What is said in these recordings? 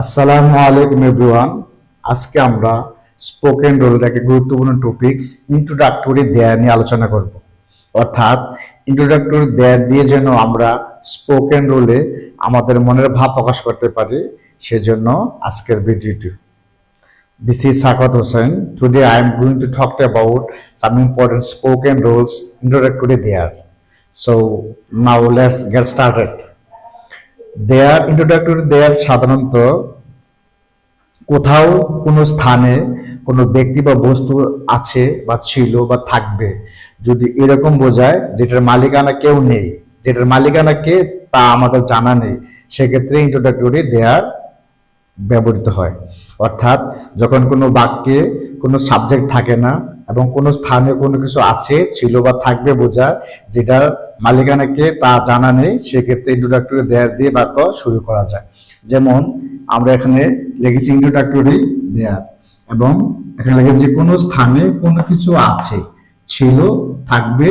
আসসালামু আলাইকুম এভরিওয়ান আজকে আমরা স্পোকেন রোলের একটা গুরুত্বপূর্ণ টপিকস ইন্ট্রোডাক্টরি দেয়ার নিয়ে আলোচনা করব অর্থাৎ ইন্ট্রোডাক্টরি দেয়ার দিয়ে যেন আমরা স্পোকেন রোলে আমাদের মনের ভাব প্রকাশ করতে পারি, সেজন্য আজকের ভিডিওটি This is Sakat Hussain. Today I am going to talk about some important spoken roles introductory there. So, now let's get started. There introductory there সাধারণত কোথাও কোনো স্থানে কোনো ব্যক্তি বা বস্তু আছে বা ছিল বা থাকবে। যদি এরকম বোঝায়, যেটার মালিকানা কেউ নেই, যেটার মালিকানা কে তা আমাদের জানা নেই, সেক্ষেত্রে ইন্ট্রোডাক্টরি দেয়ার ব্যবহৃত হয়। অর্থাৎ যখন কোনো বাক্যে কোনো সাবজেক্ট থাকে না এবং কোনো স্থানে কোনো কিছু আছে, ছিল বা থাকবে বোঝায় যেটার মালিকানাকে তা জানা নেই, সেক্ষেত্রে ইন্ট্রোডাক্টরি দেয়ার দিয়ে বাক্য শুরু করা যায়। যেমন, আমরা এখানে লিখেছি ইন্ট্রোডাক্টরি দেয়ার এবং এখানে লিখেছি কোনো স্থানে কোনো কিছু আছে, ছিল, থাকবে,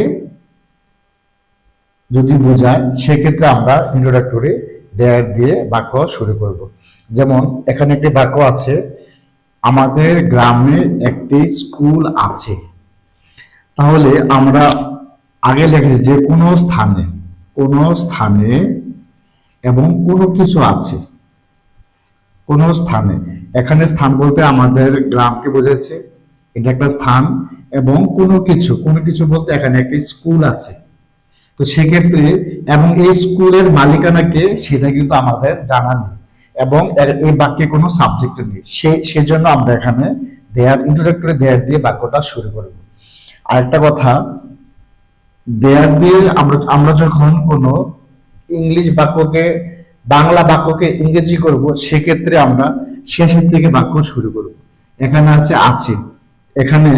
যদি বোঝায়, সেক্ষেত্রে আমরা ইন্ট্রোডাক্টরি দেয়ার দিয়ে বাক্য শুরু করব। যেমন, এখানে একটি বাক্য আছে আমাদের গ্রামে একটি স্কুল আছে। তাহলে আমরা আগে লিখেছি যে কোনো স্থানে কোনো স্থানে এবং কোনো কিছু আছে। কোনো স্থানে। এখানে স্থান বলতে আমাদের গ্রামকে বোঝাচ্ছে। এটা একটা স্থান এবং কোনো কিছু কোনো কিছু বলতে এখানে একটি স্কুল আছে। তো সেক্ষেত্রে, এবং এই স্কুলের মালিকানাকে সেটা কিন্তু আমাদের জানা নেই। এবং এই বাক্যে কোনো সাবজেক্ট নেই। সে, সেজন্য আমরা এখানে দেয়ার ইন্ট্রোডাক্টরি দেয়ার দিয়ে বাক্যটা শুরু করব। আরেকটা কথা দেয়ার দিয়ে আমরা আমরা যখন কোনো ইংলিশ বাক্যকে, বাংলা বাক্যকে ইংরেজি করব, সেক্ষেত্রে আমরা শেষের থেকে বাক্য শুরু করব। এখানে আছে আছে। এখানে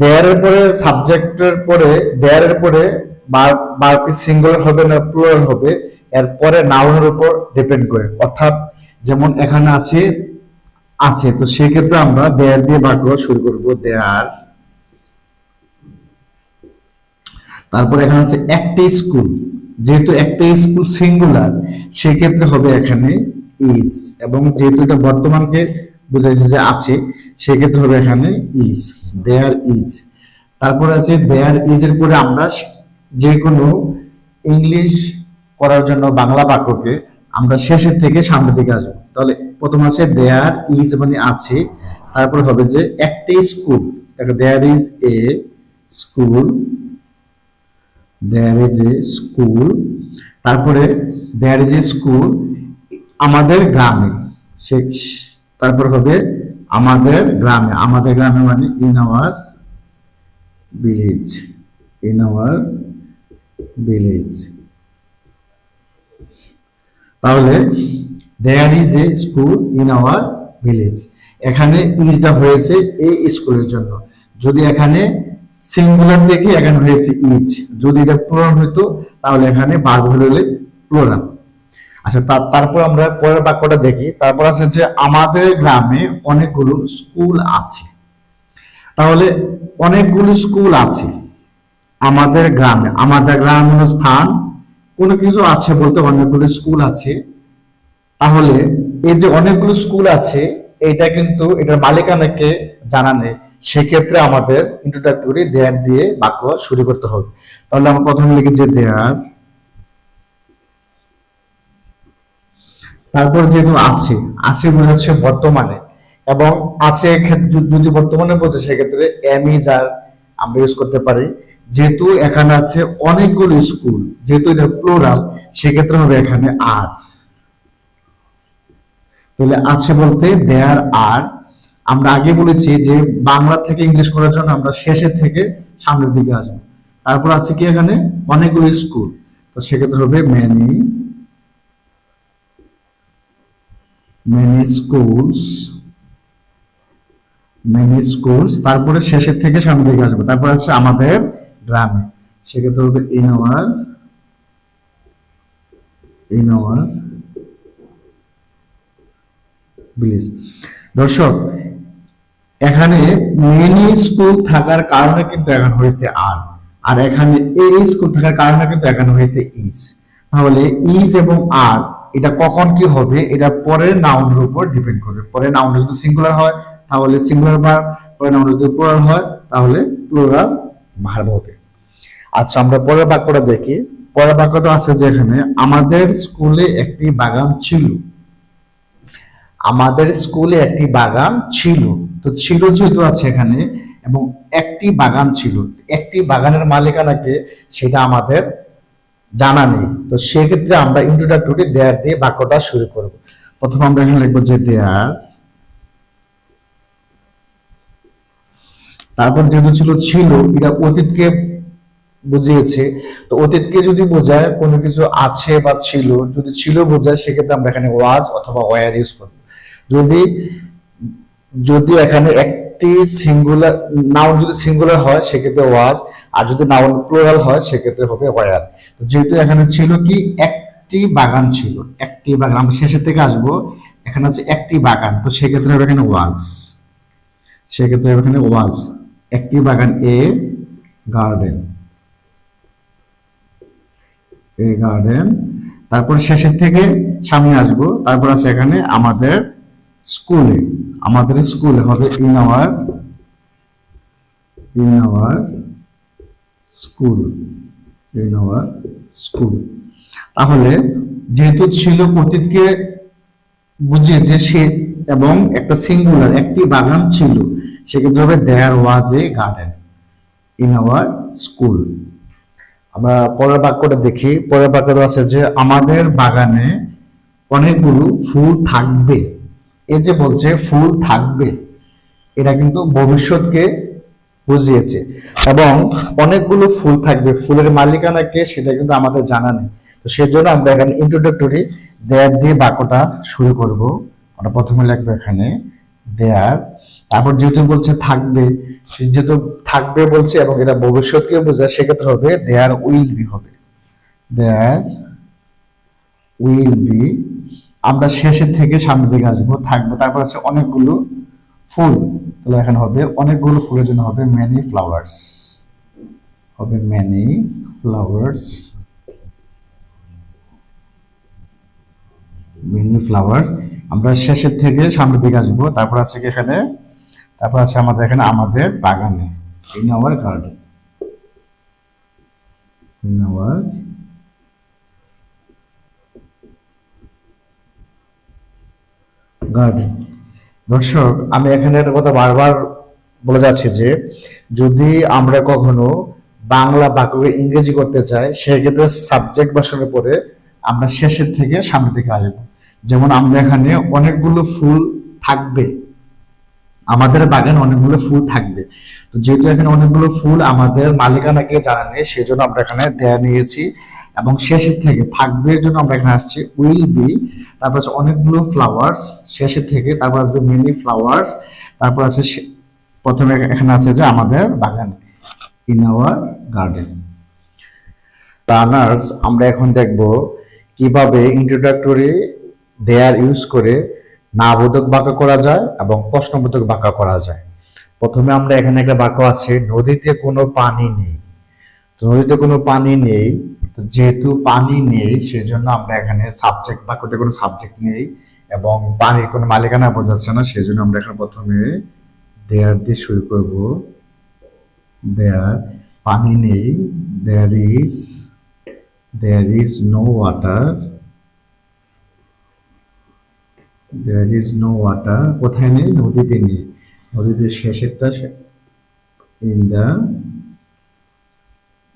দেয়ারের পরে সাবজেক্টের পরে দেয়ারের পরে বারটি সিঙ্গুলার হবে না প্লুরাল হবে এরপরে নাউনের উপর ডিপেন্ড করে। অর্থাৎ যেমন এখানে আছে আছে। তো সেক্ষেত্রে আমরা দেয়ার দিয়ে বাক্য শুরু করব দেয়ার তারপর এখানে আছে একটি স্কুল। যেহেতু একটা স্কুল সিঙ্গুলার সেক্ষেত্রে হবে এখানে ইজ এবং যেহেতু এটা বর্তমানকে বোঝাইছে যে আছে, সেক্ষেত্রে হবে এখানে ইজ দেয়ার ইজ তারপর আছে দেয়ার ইজ এর পরে আমরা যে কোনো ইংলিশ করার জন্য বাংলা বাক্যকে আমরা শেষের থেকে সামনের দিকে আসব। তাহলে প্রথম আছে দেয়ার ইজ মানে আছে। তারপর হবে যে, একটি স্কুল। দেখো there is a school there is a school তারপরে দেয়ার ইজ এ স্কুল আমাদের গ্রামে। সে, তারপর হবে, আমাদের গ্রামে। আমাদের গ্রামে মানে in our village in our village তাহলে there is a school in our village এখানে ইজটা হয়েছে এই স্কুলের জন্য। যদি এখানে সিঙ্গুলার দেখি, এখানে হয়েছে ইজ যদি এটা প্লুরাল হইতো তাহলে এখানে বার্ব হলে প্লুরাল আচ্ছা তারপর আমরা পরের বাক্যটা দেখি। তারপর আছে যে আমাদের গ্রামে অনেকগুলো স্কুল আছে। তাহলে অনেকগুলো স্কুল আছে আমাদের গ্রামে। আমাদের গ্রাম স্থান কোনো কিছু আছে বলতে অনেকগুলো স্কুল আছে, তাহলে এই যে অনেকগুলো স্কুল আছে এটা কিন্তু এটার মালিকানাকে জানা নেই সেক্ষেত্রে আমাদের ইন্ট্রোডাক্টরি দেয়ার দিয়ে বাক্য শুরু করতে হবে। তাহলে আমরা প্রথমে লিখি যে দেয়ার তারপর যেহেতু আছে আছে বোঝাচ্ছে বর্তমানে। এবং আছে যদি বর্তমানে বোঝে সেক্ষেত্রে এম ইজ আর আমরা ইউজ করতে পারি। যেহেতু এখানে আছে অনেকগুলো স্কুল, যেহেতু এটা প্লোরাল সেক্ষেত্রে হবে এখানে আর। তাহলে আছে বলতে দেয়ার আর আমরা আগে বলেছি যে বাংলা থেকে ইংলিশ করার জন্য আমরা শেষের থেকে সামনের দিকে আসব। তারপর আছে কি এখানে? অনেকগুলো স্কুল। তো সেক্ষেত্রে হবে many many schools many schools তারপরে শেষের থেকে সামনের দিকে আসব। তারপর আছে আমাদের গ্রামে। সেক্ষেত্রে হবে in our in our village দর্শক, এখানে মেনি স্কুল থাকার কারণে কিন্তু এখন হয়েছে আর। আর এখানে এই স্কুল থাকার কারণে কিন্তু এখানে হয়েছে ইজ তাহলে ইজ এবং আর এটা কখন কি হবে? এটা পরের নাউনের উপর ডিপেন্ড করবে। পরের নাউন যদি সিঙ্গুলার হয়, তাহলে সিঙ্গুলার ভার্ব পরের নাউন যদি প্লুরাল হয়, তাহলে প্লুরাল ভার্ব হবে। আচ্ছা আমরা পরের বাক্যটা দেখি। পরের বাক্যটা আছে যেখানে, আমাদের স্কুলে একটি বাগান ছিল। আমাদের স্কুলে একটি বাগান ছিল। তো ছিল যেহেতু আছে এখানে, এবং একটি বাগান ছিল। একটি বাগানের মালিকানাকে সেটা আমাদের জানা নেই। তো সেক্ষেত্রে আমরা ইন্ট্রোডাক্টরি দেয়ার দিয়ে বাক্যটা শুরু করব। প্রথমে আমরা এখানে লিখব যে দেয়ার তারপর যেহেতু ছিল ছিল, এটা অতীতকে বুঝিয়েছে। তো অতীতকে যদি বোঝায়, কোনো কিছু আছে বা ছিল, যদি ছিল বোঝায়, সেক্ষেত্রে আমরা এখানে ওয়াজ অথবা ওয়ার ইউজ করব। যদি যদি এখানে একটি সিঙ্গুলার নাউন যদি সিঙ্গুলার হয়, সেক্ষেত্রে ওয়াজ আর যদি নাউন প্লুরাল হয়, সেক্ষেত্রে হবে ওয়ার তো যেহেতু এখানে ছিল কি? একটি বাগান ছিল। একটি বাগান, আমরা শেষের থেকে আসব। এখানে আছে একটি বাগান, তো সেক্ষেত্রে হবে এখানে ওয়াজ সেক্ষেত্রে হবে এখানে ওয়াজ একটি বাগান এ গার্ডেন এ গার্ডেন তারপর শেষের থেকে সামনে আসব। তারপর আছে এখানে আমাদের স্কুলে আমাদের স্কুলে হবে in our in our school in our school তাহলে যেহেতু ছিল অতীতকে বুঝিয়েছে সে এবং একটা সিঙ্গুলার একটি বাগান ছিল। সেক্ষেত্রে হবে there was a garden in our school আমরা পরের বাক্যটা দেখি। পরের বাক্যটা আছে যে, আমাদের বাগানে অনেকগুলো ফুল থাকবে। এই যে বলছে, ফুল থাকবে, এটা কিন্তু ভবিষ্যৎকে বুঝিয়েছে। এবং অনেকগুলো ফুল থাকবে। ফুলের মালিকানা কে, সেটা কিন্তু আমাদের জানা নেই। তো সেজন্য আমরা এখানে ইন্ট্রোডাক্টরি দেয়ার দিয়ে বাক্যটা শুরু করব। আমরা প্রথমে লিখব এখানে দেয়ার তারপর যেহেতু বলছে থাকবে যেহেতু থাকবে বলছে এবং এটা ভবিষ্যৎকে বোঝায়, সেক্ষেত্রে হবে দেয়ার উইল বি হবে। দেয়ার উইল বি আমরা শেষের থেকে সামনের দিকে আসব, থাকবে, তারপর আছে অনেকগুলো ফুল। তাহলে এখানে হবে অনেকগুলো ফুলের জন্য হবে মেনি ফ্লাওয়ার্স হবে মেনি ফ্লাওয়ার্স মেনি ফ্লাওয়ার্স আমরা শেষের থেকে সামনের দিকে আসব। তারপর আছে এখানে? তারপর আছে আমাদের এখানে আমাদের বাগানে। ইন আওয়ার গার্ডেন গার্ডেন দর্শক, আমি এখানে একটা কথা বারবার বলে যাচ্ছি যে, যদি আমরা কখনো বাংলা বাক্যকে ইংরেজি করতে চাই, সেক্ষেত্রে সাবজেক্ট বসানোর পরে আমরা শেষের থেকে সামনের দিকে আসব। যেমন আমরা এখানে অনেকগুলো ফুল থাকবে। আমাদের বাগানে অনেকগুলো ফুল থাকবে। তো যেহেতু এখানে অনেকগুলো ফুল আমাদের মালিকানাকে জানা নেই সেজন্য আমরা এখানে দেয়া নিয়েছি। এবং শেষের থেকে থাকবে জন্য আমরা এখানে আসছি উইল বি তারপর আছে অনেকগুলো ফ্লাওয়ার্স শেষের থেকে। তারপর আসবে মেনি ফ্লাওয়ার্স তারপর আছে প্রথমে এখানে আছে যে আমাদের বাগান ইন আওয়ার গার্ডেন লার্নার্স আমরা এখন দেখব কীভাবে ইন্ট্রোডাক্টরি দেয়ার ইউজ করে নাবোধক বাঁকা করা যায় এবং প্রশ্নবোধক বাঁকা করা যায়। প্রথমে আমরা এখানে একটা বাক্য আছে, নদীতে কোনো পানি নেই। তো নদীতে কোনো পানি নেই, তো যেহেতু পানি নেই, সেজন্য আমরা এখানে সাবজেক্ট বাক্যতে কোনো সাবজেক্ট নেই এবং পানির কোনো মালিকানা বোঝাচ্ছে না, সেজন্য আমরা এখানে প্রথমে দেয়ার দিয়ে শুরু করব। দেয়ার পানি নেই there is there is no water there is no water কোথায় নেই? নদীতে নেই। নদীতে শেষেরটা in the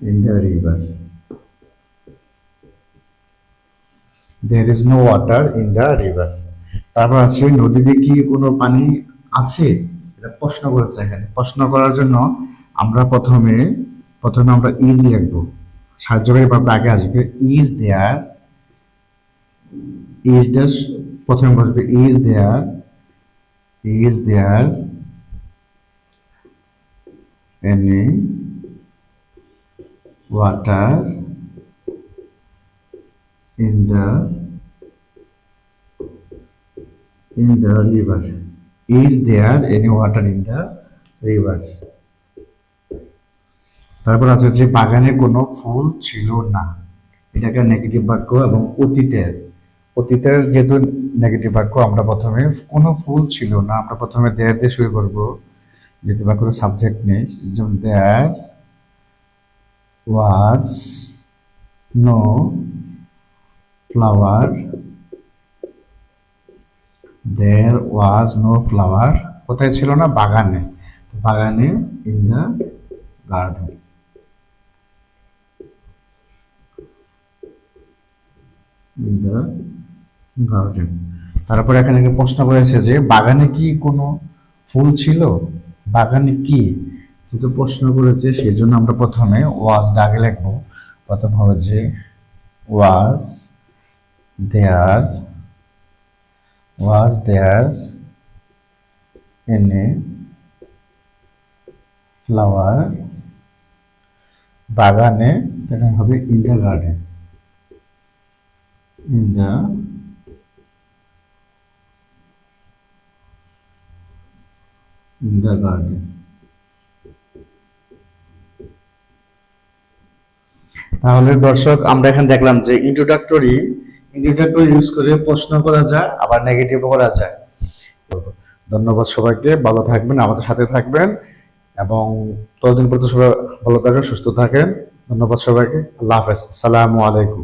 in the river there is no water in the river তারপর আছে, নদীতে কি কোনো পানি আছে? এটা প্রশ্ন করেছে এখানে। প্রশ্ন করার জন্য আমরা প্রথমে প্রথমে আমরা ইজ লিখব। সাহায্যকারী বাক্য আগে আসবে। ইজ দেয়ার ইজ ড্যাশ প্রথমে বসবে is there is there any water in the, in the river? Is there any water in the river? তারপর আছে যে বাগানে কোনো ফুল ছিল না। এটাকে নেগেটিভ বাক্য এবং অতীতের। অতীতের যেহেতু নেগেটিভ বাক্য আমরা প্রথমে কোনো ফুল ছিল না, আমরা প্রথমে দেয়ার দিয়ে শুরু করব। যেহেতু বাক্যের সাবজেক্ট নেই, যেমন there was no flower there was no flower কোথায় ছিল না? বাগানে। বাগানে in the garden in the garden তারপর এখানে একটা প্রশ্ন করেছে যে, বাগানে কি কোনো ফুল ছিল? বাগানে কি? যেহেতু প্রশ্ন করেছে সেই জন্য আমরা প্রথমে ওয়াজ ডাকে লিখব। প্রথম হবে যে, ওয়াজ দেয়ার ওয়াজ দেয়ার এনে ফ্লাওয়ার বাগানে হবে in the garden. In the in the garden তাহলে দর্শক আমরা এখানে দেখলাম যে ইন্ট্রোডাক্টরি ইন্ট্রোডাক্টরি ইউজ করে প্রশ্ন করা যায় আবার নেগেটিভ করা যায়। ধন্যবাদ সবাইকে ভালো থাকবেন আমাদের সাথে থাকবেন এবং ততদিন পর্যন্ত সবাই ভালো থাকেন সুস্থ থাকেন। ধন্যবাদ সবাইকে আল্লাহ হাফেজ আসসালামু আলাইকুম।